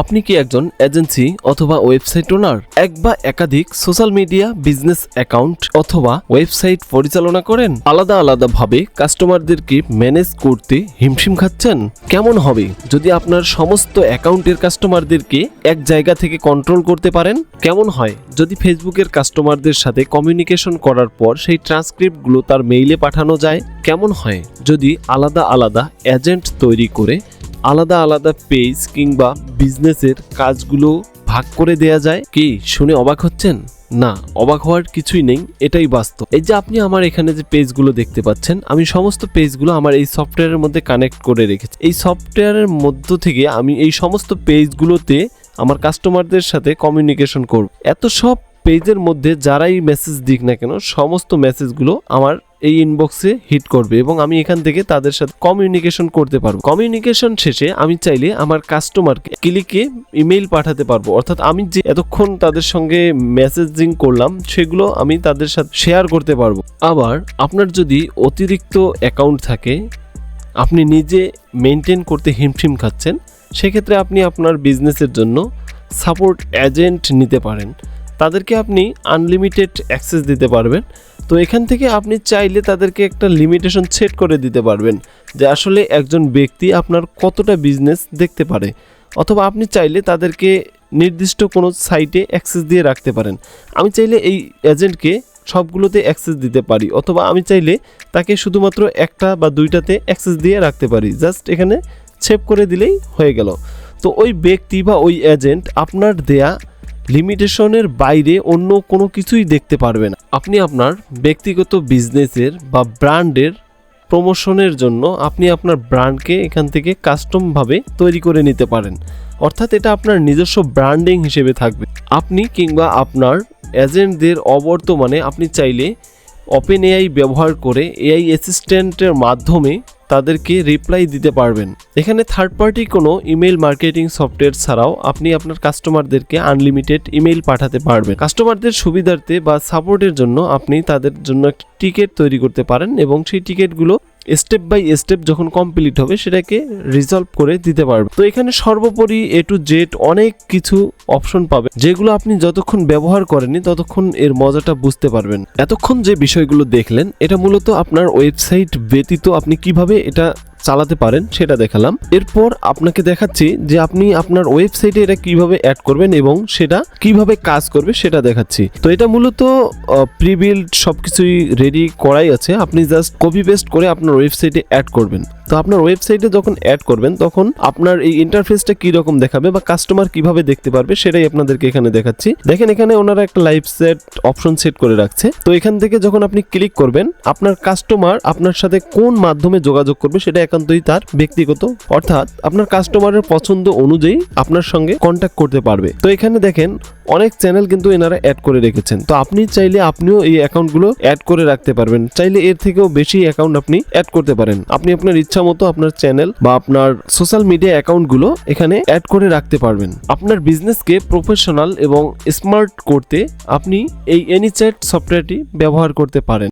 আপনি কি একজন এজেন্সি অথবা ওয়েবসাইট ওনার? এক বা একাধিক সোশ্যাল মিডিয়া, বিজনেস অ্যাকাউন্ট অথবা ওয়েবসাইট পরিচালনা করেন? আলাদা আলাদা ভাবে কাস্টমারদেরকে ম্যানেজ করতে হিমশিম খাচ্ছেন? কেমন হবে যদি আপনার সমস্ত অ্যাকাউন্টের কাস্টমারদেরকে এক জায়গা থেকে কন্ট্রোল করতে পারেন? কেমন হয় যদি ফেসবুকের কাস্টমারদের সাথে কমিউনিকেশন করার পর সেই ট্রান্সক্রিপ্টগুলো তার মেইলে পাঠানো যায়? কেমন হয় যদি আলাদা আলাদা এজেন্ট তৈরি করে আলাদা আলাদা পেজ কিংবা বিজনেসের কাজগুলো ভাগ করে দেয়া যায়? কি শুনে অবাক হচ্ছেন? না, অবাক হওয়ার কিছুই নেই, এটাই বাস্তব। এই যে আপনি আমার এখানে যে পেজগুলো দেখতে পাচ্ছেন, আমি সমস্ত পেজগুলো আমার এই সফটওয়্যারের মধ্যে কানেক্ট করে রেখেছি। এই সফটওয়্যারের মধ্য থেকে আমি এই সমস্ত পেজগুলোতে আমার কাস্টমারদের সাথে কমিউনিকেশন করব। এত সব পেজের মধ্যে যারাই মেসেজ দিক না কেন, সমস্ত মেসেজগুলো আমার এই ইনবক্সে হিট করবে এবং আমি এখান থেকে তাদের সাথে কমিউনিকেশন করতে পারব। কমিউনিকেশন শেষে আমি চাইলে আমার কাস্টমারকে ক্লিকে ইমেইল পাঠাতে পারব। অর্থাৎ আমি যে এতক্ষণ তাদের সঙ্গে মেসেজিং করলাম, সেগুলো আমি তাদের সাথে শেয়ার করতে পারব। আবার আপনার যদি অতিরিক্ত অ্যাকাউন্ট থাকে, আপনি নিজে মেনটেন করতে হিমশিম খাচ্ছেন, সেক্ষেত্রে আপনি আপনার বিজনেসের জন্য সাপোর্ট এজেন্ট নিতে পারেন। তাদেরকে আপনি আনলিমিটেড অ্যাক্সেস দিতে পারবেন। তো এখান থেকে আপনি চাইলে তাদেরকে একটা লিমিটেশন সেট করে দিতে পারবেন যে আসলে একজন ব্যক্তি আপনার কতটা বিজনেস দেখতে পারে। অথবা আপনি চাইলে তাদেরকে নির্দিষ্ট কোনো সাইটে অ্যাক্সেস দিয়ে রাখতে পারেন। আমি চাইলে এই এজেন্টকে সবগুলোতে অ্যাক্সেস দিতে পারি, অথবা আমি চাইলে তাকে শুধুমাত্র একটা বা দুইটাতে অ্যাক্সেস দিয়ে রাখতে পারি। জাস্ট এখানে সেভ করে দিলেই হয়ে গেল। তো ওই ব্যক্তি বা ওই এজেন্ট আপনার দেয়া লিমিটেশনের বাইরে অন্য কোনো কিছুই দেখতে পারবে না। আপনি আপনার ব্যক্তিগত বিজনেসের বা ব্র্যান্ডের প্রমোশনের জন্য আপনি আপনার ব্র্যান্ডকে এখান থেকে কাস্টমভাবে তৈরি করে নিতে পারেন। অর্থাৎ এটা আপনার নিজস্ব ব্র্যান্ডিং হিসেবে থাকবে। আপনি কিংবা আপনার এজেন্টদের অবর্তমানে আপনি চাইলে ওপেন এআই ব্যবহার করে এআই অ্যাসিস্ট্যান্টের মাধ্যমে তাদেরকে রিপ্লাই দিতে পারবেন। এখানে থার্ড পার্টি কোনো ইমেল মার্কেটিং সফটওয়্যার ছাড়াও আপনি আপনার কাস্টমারদেরকে আনলিমিটেড ইমেল পাঠাতে পারবেন। কাস্টমারদের সুবিধার্থে বা সাপোর্টের জন্য আপনি তাদের জন্য টিকিট তৈরি করতে পারেন এবং সেই টিকিটগুলো স্টেপ বাই স্টেপ যখন কমপ্লিট হবে, সেটাকে রিজলভ করে দিতে পারবে। তো এখানে সর্বোপরি এ টু জেড অনেক কিছু অপশন পাবে। যেগুলো আপনি যতক্ষণ ব্যবহার করেনি ততক্ষণ এর মজাটা বুঝতে পারবেন। এতক্ষণ যে বিষয়গুলো দেখলেন, এটা মূলত আপনার ওয়েবসাইট ব্যতীত আপনি কীভাবে এটা চালাতে পারেন, সেটা দেখালাম। এরপর আপনাকে দেখাচ্ছি যে আপনি আপনার ওয়েবসাইটে এটা কীভাবে অ্যাড করবেন এবং সেটা কীভাবে কাজ করবে, সেটা দেখাচ্ছি। তো এটা মূলত প্রিবিল্ড সবকিছুই রেডি করাই আছে। আপনি জাস্ট কপি পেস্ট করে আপনার ওয়েবসাইটে অ্যাড করবেন। তো আপনার ওয়েবসাইটে যখন অ্যাড করবেন, তখন আপনার এই ইন্টারফেসটা কি রকম দেখাবে বা কাস্টমার কীভাবে দেখতে পারবে সেটাই আপনাদেরকে এখানে দেখাচ্ছি। দেখেন, এখানে ওনারা একটা লাইভ সেট অপশন সেট করে রাখছে। তো এখান থেকে যখন আপনি ক্লিক করবেন, আপনার কাস্টমার আপনার সাথে কোন মাধ্যমে যোগাযোগ করবে সেটা একান্তই তার ব্যক্তিগত। অর্থাৎ আপনার কাস্টমারের পছন্দ অনুযায়ী আপনার সঙ্গে কন্ট্যাক্ট করতে পারবে। তো এখানে দেখেন অনেক চ্যানেল কিন্তু এনারা অ্যাড করে রেখেছেন। তো আপনি চাইলে আপনিও এই অ্যাকাউন্টগুলো অ্যাড করে রাখতে পারবেন। চাইলে এর থেকেও বেশি অ্যাকাউন্ট আপনি অ্যাড করতে পারেন। আপনি আপনার ইচ্ছা মতো আপনার চ্যানেল বা আপনার সোশ্যাল মিডিয়া অ্যাকাউন্টগুলো এখানে অ্যাড করে রাখতে পারবেন। আপনার বিজনেসকে প্রফেশনাল এবং স্মার্ট করতে আপনি এই এনিচ্যাট সফটওয়্যারটি ব্যবহার করতে পারেন।